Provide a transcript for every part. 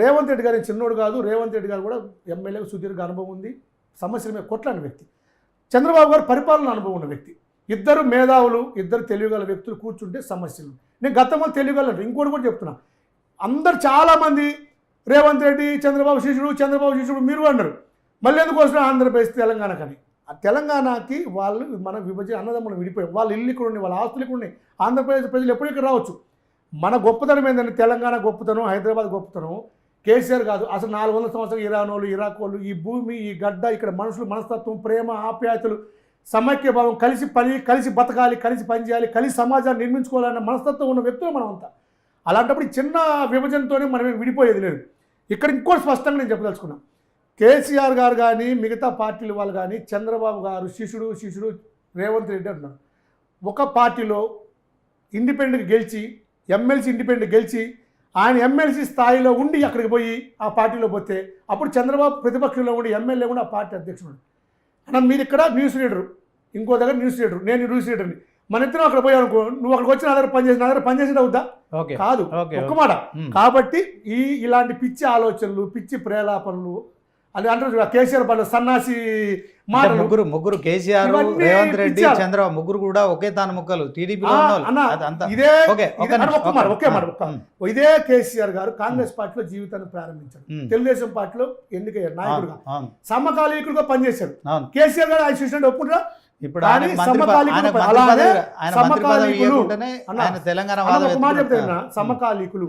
రేవంత్ రెడ్డి గారి చిన్నోడు కాదు రేవంత్ రెడ్డి గారు కూడా ఎమ్మెల్యేగా సుదీర్ఘ అనుభవం ఉంది. సమస్యల మీద కొట్లాడిన వ్యక్తి. చంద్రబాబు గారు పరిపాలన అనుభవం ఉన్న వ్యక్తి. ఇద్దరు మేధావులు ఇద్దరు తెలివిగల వ్యక్తులు కూర్చుంటే సమస్యలు నేను గతంలో తెలియగలను ఇంకోటి కూడా చెప్తున్నా. అందరు చాలామంది రేవంత్ రెడ్డి చంద్రబాబు శిష్యుడు చంద్రబాబు శిష్యుడు మీరు అన్నారు. మళ్ళీ ఎందుకు వస్తున్నారు ఆంధ్రప్రదేశ్ తెలంగాణ కానీ? ఆ తెలంగాణకి వాళ్ళు మన విభజన అన్నదమ్ములు విడిపోయాం వాళ్ళ ఇల్లు ఇక్కడ ఉన్నాయి వాళ్ళ ఆస్తులు ఇక్కడ ఉన్నాయి. ఆంధ్రప్రదేశ్ ప్రజలు ఎప్పుడు ఇక్కడ రావచ్చు. మన గొప్పతనం ఏంటంటే తెలంగాణ గొప్పతనం హైదరాబాద్ గొప్పతనం. కేసీఆర్ కాదు అసలు నాలుగు వందల సంవత్సరాలు ఇరాన్ వాళ్ళు ఇరాక్ వాళ్ళు ఈ భూమి ఈ గడ్డ ఇక్కడ మనుషులు మనస్తత్వం ప్రేమ ఆప్యాయతలు సమైక్య భావం కలిసి పని కలిసి బతకాలి కలిసి పనిచేయాలి కలిసి సమాజాన్ని నిర్మించుకోవాలన్న మనస్తత్వం ఉన్న వ్యక్తులు మనం అంతా అలాంటప్పుడు చిన్న విభజనతోనే మనమే విడిపోయేది లేదు. ఇక్కడ ఇంకోటి స్పష్టంగా నేను చెప్పదలుచుకున్నాను కేసీఆర్ గారు కానీ మిగతా పార్టీల వాళ్ళు కానీ చంద్రబాబు గారు శిష్యుడు శిష్యుడు రేవంత్ రెడ్డి అంటున్నారు. ఒక పార్టీలో ఇండిపెండెంట్ గెలిచి ఎమ్మెల్సీ ఇండిపెండెంట్ గెలిచి ఆయన ఎమ్మెల్సీ స్థాయిలో ఉండి అక్కడికి పోయి ఆ పార్టీలో పోతే అప్పుడు చంద్రబాబు ప్రతిపక్షంలో ఉండి ఎమ్మెల్యే కూడా ఆ పార్టీ అధ్యక్షుడు. అన్న మీరు ఇక్కడ న్యూస్ రీడరు. ఇంకో దగ్గర న్యూస్ రీడర్. నేను న్యూస్ రీడర్ని. మన ఇద్దరం అక్కడ పోయావు అనుకో నువ్వు అక్కడికి వచ్చి నా దగ్గర పనిచేసి నా దగ్గర పనిచేసి అవుద్దా? కాదు. ఒక్క మాట. కాబట్టి ఈ ఇలాంటి పిచ్చి ఆలోచనలు పిచ్చి ప్రేలాపనలు అది అంటారు కేసీఆర్ పనులు సన్నాసి మాటలు. ముగ్గురు ముగ్గురు కేసీఆర్ రేవంత్ రెడ్డి. చంద్రబాబు ముగ్గురు కూడా ఒకే తాను ముక్కలు. అదంతా ఇదే ఇదే- ఒక కేసీఆర్ గారు కాంగ్రెస్ పార్టీలో జీవితాన్ని ప్రారంభించారు. తెలుగుదేశం పార్టీలో ఎన్నికయ్యారు నాయకుడుగా. సమకాలీకులుగా పనిచేశారు. కేసీఆర్ గారు ఆయన చూసినట్టు ఒప్పుకుంటారా? ఇప్పుడు సమకాలీకులు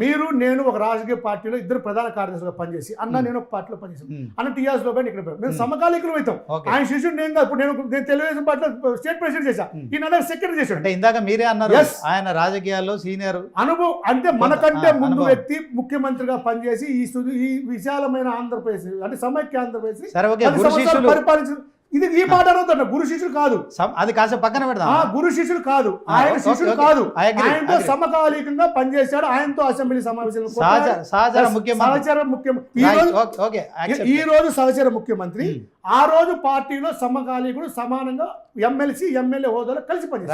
మీరు నేను ఒక రాజకీయ పార్టీలో ఇద్దరు ప్రధాన కార్యదర్శిగా పనిచేసి అన్న. నేను ఒక పార్టీలో పనిచేసాను అన్న టీఆర్ఎస్లో ఇక్కడ. మేము. సమకాలీకులు అవుతాం ఆయన శిష్యుడు నేను. ఇప్పుడు నేను నేను తెలుగుదేశం పార్టీలో స్టేట్ ప్రెసిడెంట్ చేశా ఉమ్. ఈ నగర సెక్రటరీ చేశాడు అంటే ఇందాక మీరే అన్నారు. ఆయన రాజకీయాల్లో సీనియర్ అనుభవం అంటే మనకంటే ముందు. వ్యక్తి ముఖ్యమంత్రిగా పనిచేసి ఈ ఈ విశాలమైన ఆంధ్రప్రదేశ్ అంటే సమైక్య ఆంధ్రప్రదేశ్ పరిపాలించిన ఇది ఈ మాట అనొద్దన్న గురు శిష్యులు కాదు. అది కాసేపు పక్కన పెడదాం గురు శిష్యులు కాదు. ఆయన శిష్యులు. కాదు. ఆయనతో. సమకాలీకంగా పనిచేశాడు. ఆయనతో అసెంబ్లీ సమావేశంలో సహచర ముఖ్యమంత్రి. ఈ రోజు సహచర ముఖ్యమంత్రి ఉమ్, ఆ రోజు పార్టీలో సమకాలీకుడు సమానంగా ఎమ్మెల్సీ ఎమ్మెల్యే హోదాలో కలిసి ఓకే